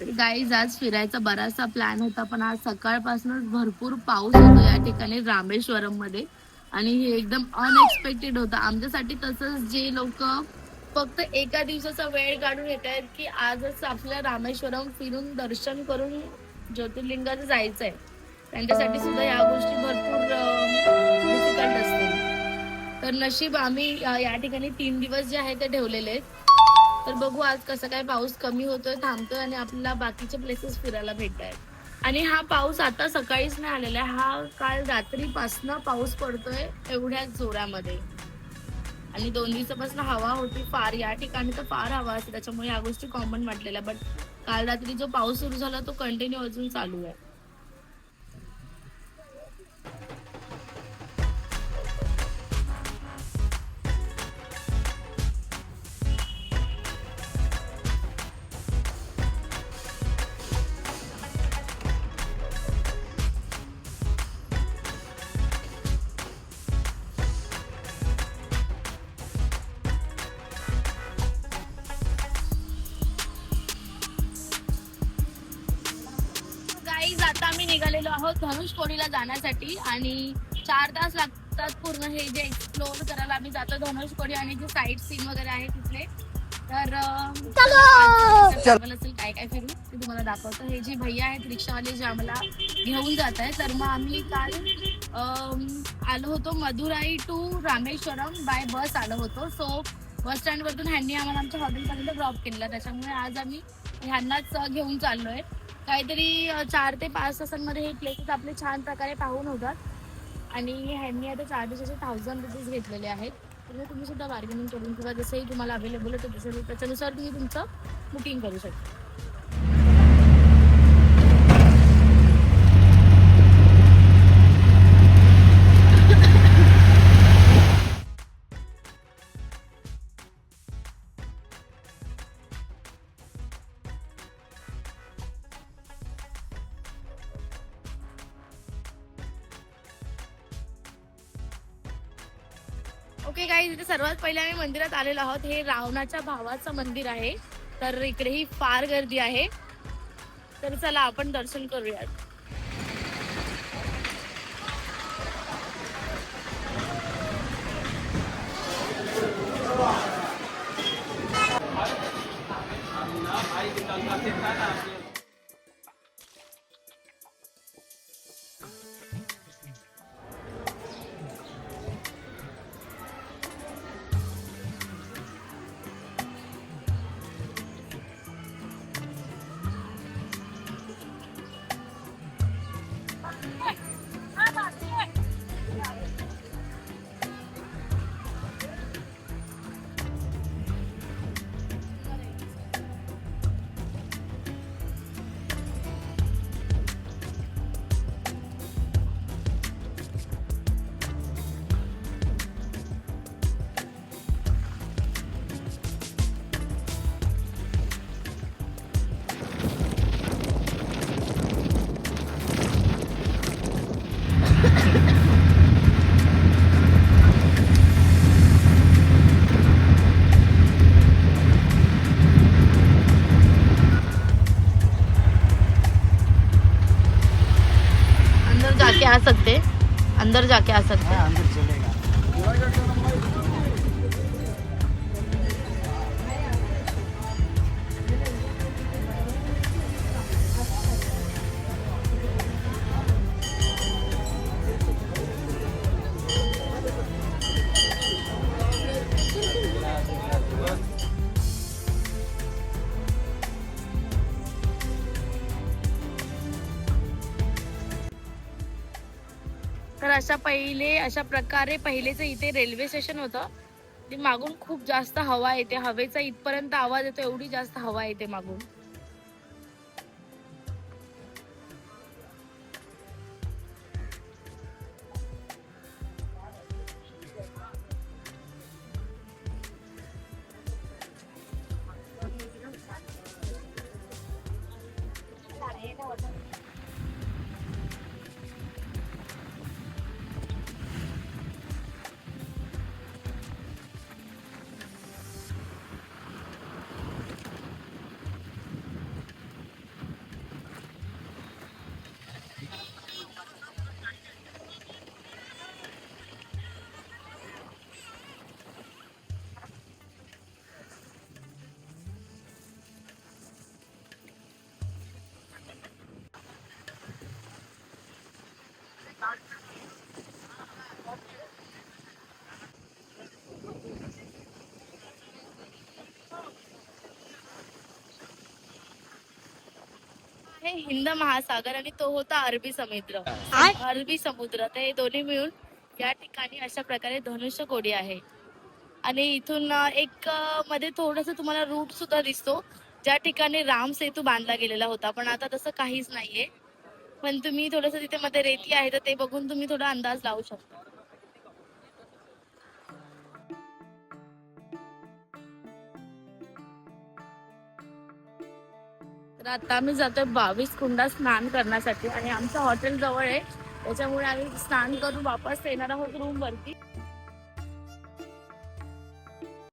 Guys आज फिरायचा बराचसा प्लॅन होता पण आज सकाळपासूनच भरपूर पाऊस होतो या ठिकाणी रामेश्वरममध्ये आणि हे एकदम अनएक्सपेक्टेड होतं. आमच्यासाठी तसंच जे लोक फक्त एका दिवसाचा वेळ काढून येत आहेत की आजच आपल्या रामेश्वरम फिरून दर्शन करून ज्योतिर्लिंगाचं जायचं आहे त्यांच्यासाठी सुद्धा या गोष्टी भरपूर डिफिकल्ट असतील. तर नशीब आम्ही या ठिकाणी तीन दिवस जे आहे ते ठेवलेले आहेत. तर बघू आज कसं काय पाऊस कमी होतोय थांबतोय आणि आपल्याला बाकीचे प्लेसेस फिरायला भेटत आहेत आणि हा पाऊस आता सकाळीच नाही आलेला आहे. हा काल रात्रीपासनं पाऊस पडतोय एवढ्या जोरामध्ये. आणि दोन दिवसापासून हवा होती फार या ठिकाणी तर फार हवा असते त्याच्यामुळे या गोष्टी कॉमन वाटलेल्या बट काल रात्री जो पाऊस सुरू झाला तो कंटिन्यू अजून चालू आहे. निघालेलो आहोत धनुषकोडीला जाण्यासाठी आणि चार तास लागतात पूर्ण हे जे एक्सप्लोर करायला आम्ही जातो धनुषकोडी आणि जे साईट सीन वगैरे आहे तिथले. तर असेल काय काय फिरू ते तुम्हाला दाखवतो. हे जे भैया आहेत रिक्षावाले जे आम्हाला घेऊन जात आहे तर मग आम्ही काल आलो होतो Madurai to Rameswaram by bus आलो होतो. सो बस स्टँड वरतून ह्यांनी आम्हाला आमच्या हॉटेलपर्यंत ड्रॉप केलेलं. त्याच्यामुळे आज आम्ही ह्यांनाच घेऊन चाललोय. काहीतरी चार ते पाच तासांमध्ये हे प्लेसेस आपले छान प्रकारे पाहून होतात. आणि ह्यांनी आता चार दिवसाचे थाउजंड रुपीज घेतलेले आहेत. तर तुम्ही सुद्धा बार्गेनिंग करून किंवा जसंही तुम्हाला अवेलेबल होतं तसं त्याच्यानुसार तुम्ही तुमचं बुकिंग करू शकता. ओके काही इथे सर्वात पहिले आम्ही मंदिरात आलेलो आहोत. हे रावणाच्या भावाचं मंदिर आहे. तर इकडेही फार गर्दी आहे. तर चला आपण दर्शन करूयात. आ सकते अंदर जाके आ सकते। हाँ, अशा पहिले अशा प्रकारे पहिलेचं इथे रेल्वे स्टेशन होतं. ते मागून खूप जास्त हवा येते. हवेचा इथपर्यंत आवाज येतो एवढी जास्त हवा येते मागून. आहे हिंद महासागर आणि तो होता अरबी समुद्र. अरबी समुद्र. तर हे दोन्ही मिळून या ठिकाणी अशा प्रकारे धनुष्य कोडी आहे. आणि इथून एक मध्ये थोडस तुम्हाला रूट सुद्धा दिसतो. ज्या ठिकाणी राम सेतू बांधला गेलेला होता. पण आता तसं काहीच नाहीये. पण तुम्ही थोडस तिथे मध्ये रेती आहे तर ते बघून तुम्ही थोडा अंदाज लावू शकता. तर आता आम्ही जातोय बावीस कुंडा स्नान करण्यासाठी आणि आमचं हॉटेल जवळ आहे. त्याच्यामुळे आम्ही स्नान करून वापस येणार आहोत रूम वरती